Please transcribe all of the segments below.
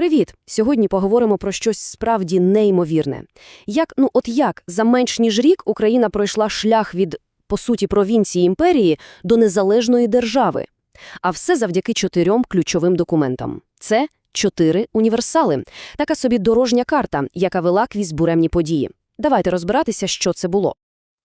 Привіт! Сьогодні поговоримо про щось справді неймовірне. Як, ну от як за менш ніж рік Україна пройшла шлях від, по суті, провінції імперії до незалежної держави. А все завдяки чотирьом ключовим документам. Це чотири універсали. Така собі дорожня карта, яка вела крізь буремні події. Давайте розбиратися, що це було.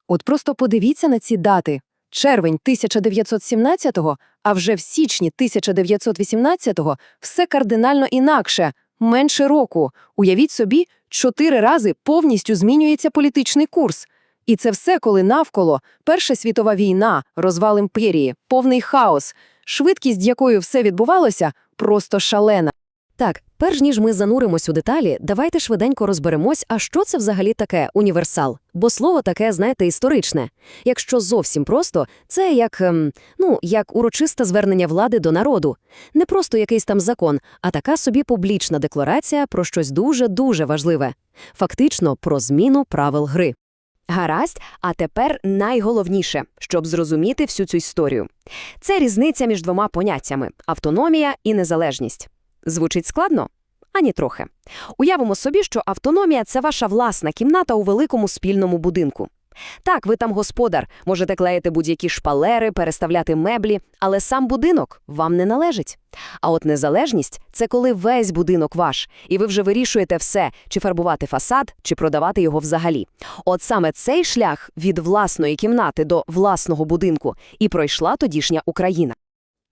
От просто подивіться на ці дати. Червень 1917-го, а вже в січні 1918-го все кардинально інакше, менше року. Уявіть собі, чотири рази повністю змінюється політичний курс. І це все, коли навколо Перша світова війна, розвал імперії, повний хаос, швидкість, якою все відбувалося, просто шалена. Так, перш ніж ми зануримось у деталі, давайте швиденько розберемось, а що це взагалі таке універсал. Бо слово таке, знаєте, історичне. Якщо зовсім просто, це як, ем, ну, як урочисте звернення влади до народу. Не просто якийсь там закон, а така собі публічна декларація про щось дуже-дуже важливе. Фактично про зміну правил гри. Гаразд, а тепер найголовніше, щоб зрозуміти всю цю історію. Це різниця між двома поняттями – автономія і незалежність. Звучить складно? Ані трохи. Уявимо собі, що автономія – це ваша власна кімната у великому спільному будинку. Так, ви там господар, можете клеїти будь-які шпалери, переставляти меблі, але сам будинок вам не належить. А от незалежність – це коли весь будинок ваш, і ви вже вирішуєте все, чи фарбувати фасад, чи продавати його взагалі. От саме цей шлях від власної кімнати до власного будинку і пройшла тодішня Україна.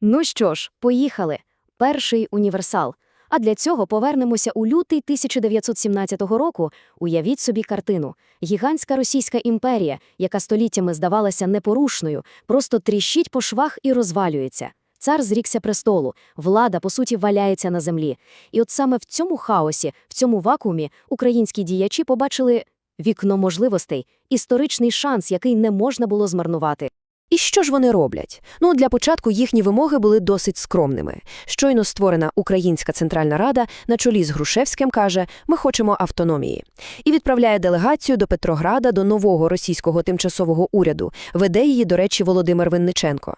Ну що ж, поїхали. Перший універсал. А для цього повернемося у лютий 1917 року. Уявіть собі картину. Гігантська Російська імперія, яка століттями здавалася непорушною, просто тріщить по швах і розвалюється. Цар зрікся престолу, влада, по суті, валяється на землі. І от саме в цьому хаосі, в цьому вакуумі, українські діячі побачили вікно можливостей, історичний шанс, який не можна було змарнувати. І що ж вони роблять? Ну, для початку їхні вимоги були досить скромними. Щойно створена Українська Центральна Рада на чолі з Грушевським каже, ми хочемо автономії. І відправляє делегацію до Петрограда до нового російського тимчасового уряду. Веде її, до речі, Володимир Винниченко.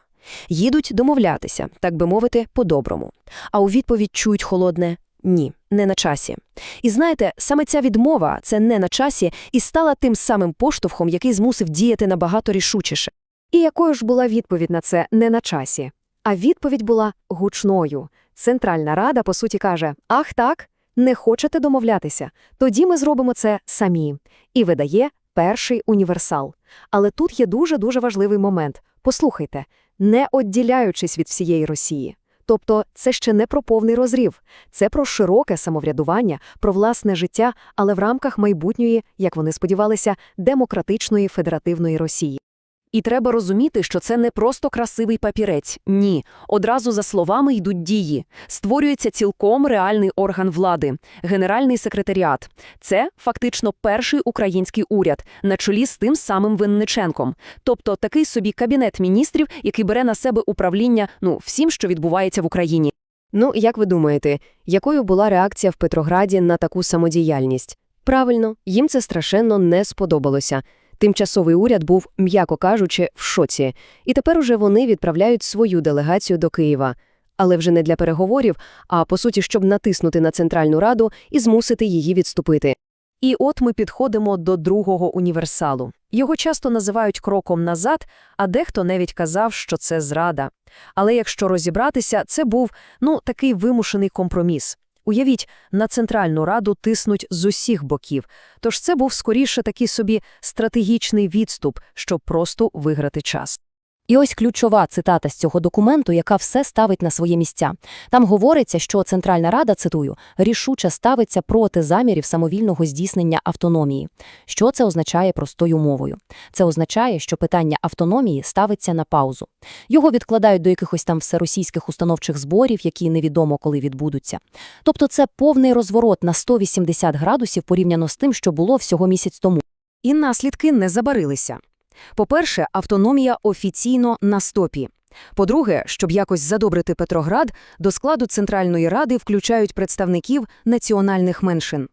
Їдуть домовлятися, так би мовити, по-доброму. А у відповідь чують холодне «ні, не на часі». І знаєте, саме ця відмова, це «не на часі» і стала тим самим поштовхом, який змусив діяти набагато рішучіше. І якою ж була відповідь на це не на часі? А відповідь була гучною. Центральна рада, по суті, каже: Ах так, не хочете домовлятися, тоді ми зробимо це самі. І видає перший універсал. Але тут є дуже-дуже важливий момент. Послухайте, не відділяючись від всієї Росії. Тобто це ще не про повний розрів, це про широке самоврядування, про власне життя, але в рамках майбутньої, як вони сподівалися, демократичної федеративної Росії. І треба розуміти, що це не просто красивий папірець. Ні. Одразу за словами йдуть дії. Створюється цілком реальний орган влади – Генеральний секретаріат. Це фактично перший український уряд на чолі з тим самим Винниченком. Тобто такий собі кабінет міністрів, який бере на себе управління ну, всім, що відбувається в Україні. Ну, як ви думаєте, якою була реакція в Петрограді на таку самодіяльність? Правильно, їм це страшенно не сподобалося. Тимчасовий уряд був, м'яко кажучи, в шоці, і тепер уже вони відправляють свою делегацію до Києва. Але вже не для переговорів, а по суті, щоб натиснути на Центральну Раду і змусити її відступити. І от ми підходимо до другого універсалу. Його часто називають кроком назад, а дехто навіть казав, що це зрада. Але якщо розібратися, це був, ну, такий вимушений компроміс. Уявіть, на Центральну Раду тиснуть з усіх боків, тож це був скоріше такий собі стратегічний відступ, щоб просто виграти час. І ось ключова цитата з цього документу, яка все ставить на своє місця. Там говориться, що Центральна Рада, цитую, рішуче ставиться проти замірів самовільного здійснення автономії. Що це означає простою мовою? Це означає, що питання автономії ставиться на паузу. Його відкладають до якихось там всеросійських установчих зборів, які невідомо коли відбудуться. Тобто це повний розворот на 180 градусів порівняно з тим, що було всього місяць тому. І наслідки не забарилися. По-перше, автономія офіційно на стопі. По-друге, щоб якось задобрити Петроград, до складу Центральної Ради включають представників національних меншин.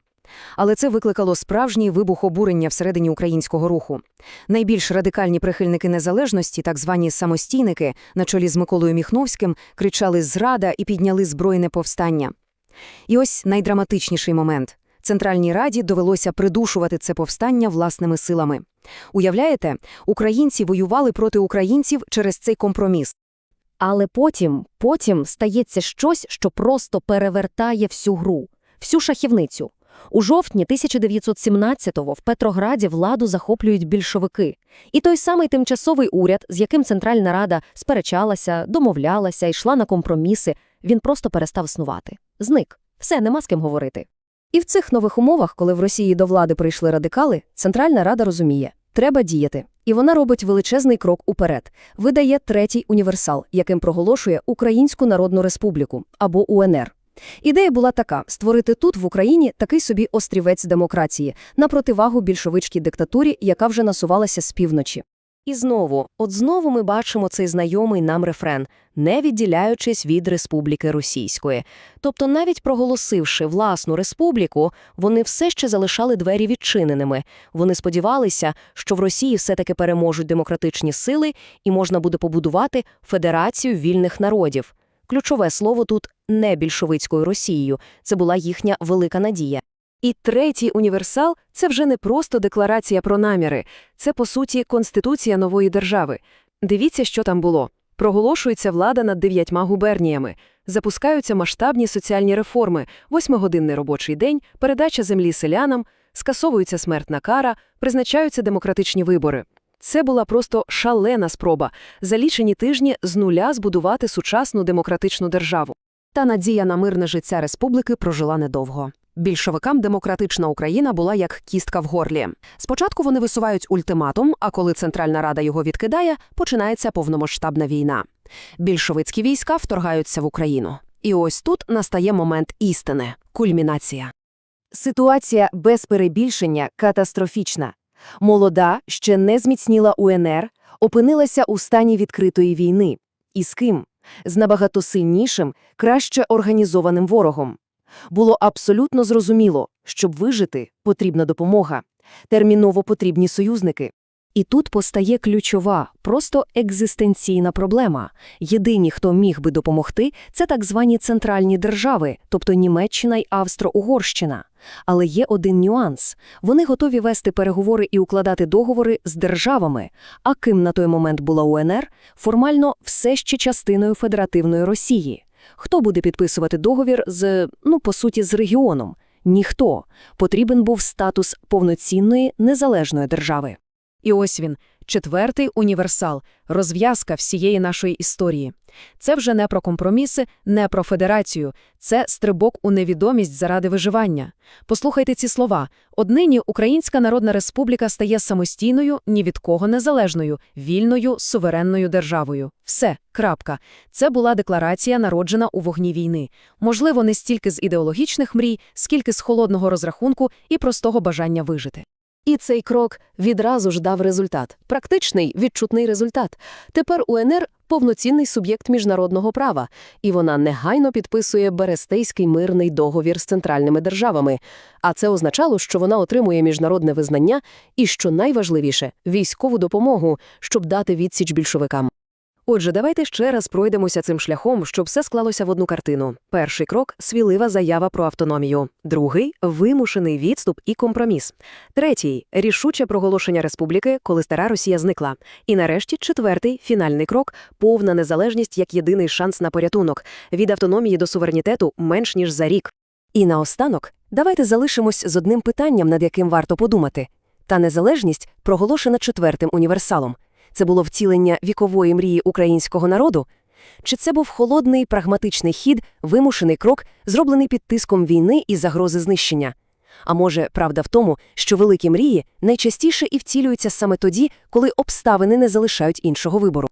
Але це викликало справжній вибух обурення всередині українського руху. Найбільш радикальні прихильники незалежності, так звані самостійники, на чолі з Миколою Міхновським, кричали «Зрада» і підняли збройне повстання. І ось найдраматичніший момент. Центральній Раді довелося придушувати це повстання власними силами. Уявляєте, українці воювали проти українців через цей компроміс. Але потім, потім стається щось, що просто перевертає всю гру, всю шахівницю. У жовтні 1917-го в Петрограді владу захоплюють більшовики. І той самий тимчасовий уряд, з яким Центральна Рада сперечалася, домовлялася, йшла на компроміси, він просто перестав снувати. Зник. Все, нема з ким говорити. І в цих нових умовах, коли в Росії до влади прийшли радикали, Центральна Рада розуміє – треба діяти. І вона робить величезний крок уперед. Видає третій універсал, яким проголошує Українську Народну Республіку, або УНР. Ідея була така – створити тут, в Україні, такий собі острівець демократії, на противагу більшовицькій диктатурі, яка вже насувалася з півночі. І знову, от знову ми бачимо цей знайомий нам рефрен, не відділяючись від Республіки Російської. Тобто навіть проголосивши власну республіку, вони все ще залишали двері відчиненими. Вони сподівалися, що в Росії все-таки переможуть демократичні сили і можна буде побудувати Федерацію вільних народів. Ключове слово тут не більшовицькою Росією. Це була їхня велика надія. І третій універсал – це вже не просто декларація про наміри. Це, по суті, конституція нової держави. Дивіться, що там було. Проголошується влада над дев'ятьма губерніями. Запускаються масштабні соціальні реформи, восьмигодинний робочий день, передача землі селянам, скасовується смертна кара, призначаються демократичні вибори. Це була просто шалена спроба за лічені тижні з нуля збудувати сучасну демократичну державу. Та надія на мирне життя республіки прожила недовго. Більшовикам демократична Україна була як кістка в горлі. Спочатку вони висувають ультиматум, а коли Центральна Рада його відкидає, починається повномасштабна війна. Більшовицькі війська вторгаються в Україну. І ось тут настає момент істини – кульмінація. Ситуація без перебільшення катастрофічна. Молода, ще не зміцніла УНР, опинилася у стані відкритої війни. І з ким? З набагато сильнішим, краще організованим ворогом. Було абсолютно зрозуміло, щоб вижити, потрібна допомога. Терміново потрібні союзники. І тут постає ключова, просто екзистенційна проблема. Єдині, хто міг би допомогти, це так звані центральні держави, тобто Німеччина й Австро-Угорщина. Але є один нюанс. Вони готові вести переговори і укладати договори з державами, а ким на той момент була УНР, формально все ще частиною Федеративної Росії. Хто буде підписувати договір з, ну, по суті, з регіоном? Ніхто. Потрібен був статус повноцінної незалежної держави. І ось він, четвертий універсал, розв'язка всієї нашої історії. Це вже не про компроміси, не про федерацію, це стрибок у невідомість заради виживання. Послухайте ці слова. Однині Українська Народна Республіка стає самостійною, ні від кого незалежною, вільною, суверенною державою. Все, крапка. Це була декларація, народжена у вогні війни. Можливо, не стільки з ідеологічних мрій, скільки з холодного розрахунку і простого бажання вижити. І цей крок відразу ж дав результат. Практичний, відчутний результат. Тепер УНР – повноцінний суб'єкт міжнародного права, і вона негайно підписує Берестейський мирний договір з центральними державами. А це означало, що вона отримує міжнародне визнання і, що найважливіше, військову допомогу, щоб дати відсіч більшовикам. Отже, давайте ще раз пройдемося цим шляхом, щоб все склалося в одну картину. Перший крок – свілива заява про автономію. Другий – вимушений відступ і компроміс. Третій – рішуче проголошення республіки, коли стара Росія зникла. І нарешті четвертий – фінальний крок – повна незалежність як єдиний шанс на порятунок. Від автономії до суверенітету менш ніж за рік. І наостанок, давайте залишимось з одним питанням, над яким варто подумати. Та незалежність проголошена четвертим універсалом. Це було втілення вікової мрії українського народу? Чи це був холодний прагматичний хід, вимушений крок, зроблений під тиском війни і загрози знищення? А може, правда в тому, що великі мрії найчастіше і втілюються саме тоді, коли обставини не залишають іншого вибору?